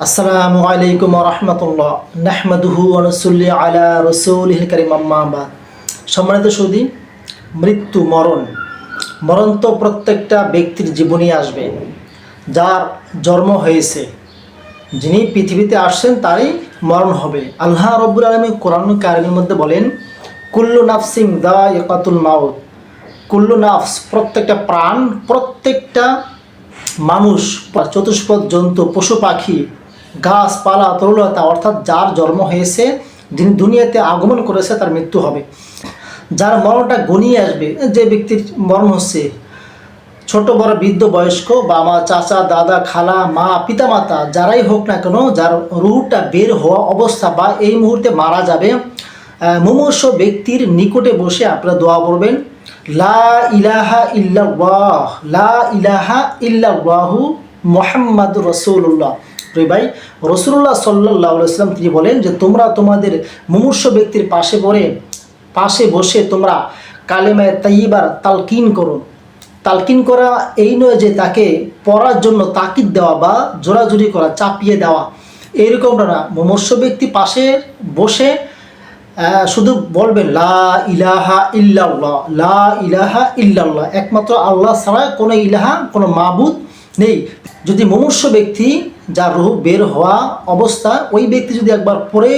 আসসালামু আলাইকুম রহমতুল্লাহ। নাহমাদুহু আলা রসুল করিম। আম্মাবাদ সম্মানিত সৌদি, মৃত্যু, মরণ। মরণ তো প্রত্যেকটা ব্যক্তির জীবনই আসবে। যার জন্ম হয়েছে, যিনি পৃথিবীতে আসছেন, তারই মরণ হবে। আল্লাহ রব্বুল আলমী কোরআন কারিমের মধ্যে বলেন, কুল্লু নাফসিং দা ইকাতুল মাউত। কুল্লু নাফস প্রত্যেকটা প্রাণ, প্রত্যেকটা মানুষ বা চতুষ্পদ জন্তু, পশু পাখি গাছপালা তরুলতা অর্থাৎ যার জন্ম হয়েছে, যিনি দুনিয়াতে আগমন করেছে, তার মৃত্যু হবে। যার মরণটা গনিয়ে আসবে, যে ব্যক্তির মরণ হচ্ছে, ছোট, বড়, বৃদ্ধ, বয়স্ক, বাবা, চাচা, দাদা, খালা, মা, পিতামাতা, যারাই হোক না কেন, যার রুহটা বের হওয়া অবস্থা বা এই মুহূর্তে মারা যাবে মুমূর্ষ ব্যক্তির নিকটে বসে আপনারা দোয়া করবেন লা ইলাহা ইল্লাল্লাহ, লা ইলাহা ইল্লাল্লাহু মোহাম্মদ রসুল্লাহ প্রিয় ভাই, রসুল্লাহ সাল্লাহ ইসলাম তিনি বলেন যে, তোমরা তোমাদের মুমূর্ষ ব্যক্তির পাশে পড়ে, পাশে বসে তোমরা কালেমায় তাইবার তালকিন করো। তালকিন করা এই নয় যে তাকে পড়ার জন্য তাকিদ দেওয়া বা জোরাজুরি করা, চাপিয়ে দেওয়া। এইরকমটা না, মুমূর্ষ ব্যক্তি পাশে বসে শুধু বলবেন লা ইলাহা ইল্লাল্লাহ, লা ইলাহা ইল্লাল্লাহ একমাত্র আল্লাহ ছাড়া কোনো ইলাহা, কোনো মাবুদ নেই। যদি মনুষ্য ব্যক্তি যার রুহ বের হওয়া অবস্থা, ওই ব্যক্তি যদি একবার পড়ে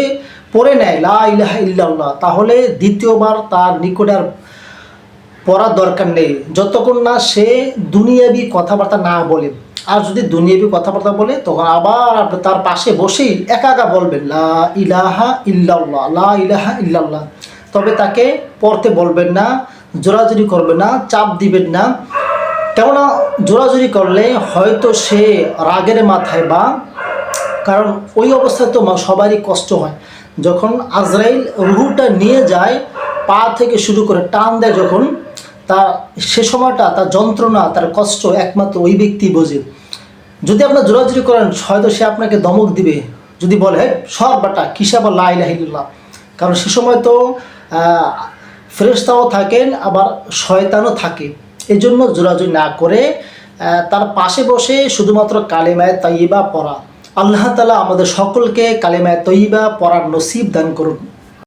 পড়ে নেয়, লা ইলাহা ইল্লাল্লাহ তাহলে দ্বিতীয়বার তার নিকটে আর পড়ার দরকার নেই। যতক্ষণ না সে দুনিয়াবি কথাবার্তা না বলে। আর যদি দুনিয়াবি কথাবার্তা বলে, তখন আবার আপনি তার পাশে বসেই একা একা বলবেন, লা ইলাহা ইল্লাল্লাহ, লা ইলাহা ইল্লাল্লাহ। তবে তাকে পড়তে বলবেন না, জোরাজুরি করবেন না, চাপ দিবেন না। কেননা জোরাজুরি করলে হয়তো সে রাগের মাথায় বা, কারণ ওই অবস্থায় তো সবারই কষ্ট হয়। যখন আজরাইল রুহুটা নিয়ে যায়, পা থেকে শুরু করে টান দেয় যখন তা সে সময়টা তার যন্ত্রণা তার কষ্ট একমাত্র ওই ব্যক্তি বোঝে। যদি আপনার জোরাজুরি করেন হয়তো সে আপনাকে দমক দিবে। যদি বলে "হেই, সর বাটা কিসে আবার লাই লাহিল্লাহ কারণ সে সময় তো আহ, ফেরেশতাও থাকেন আবার শয়তানও থাকে। এই জন্য জোরাজুরি না করে তার পাশে বসে শুধুমাত্র কালেমায় তাইবা পড়া। আল্লাহ তালা আমাদের সকলকে কালেমায় তৈবা পড়ার নসিব দান করুন।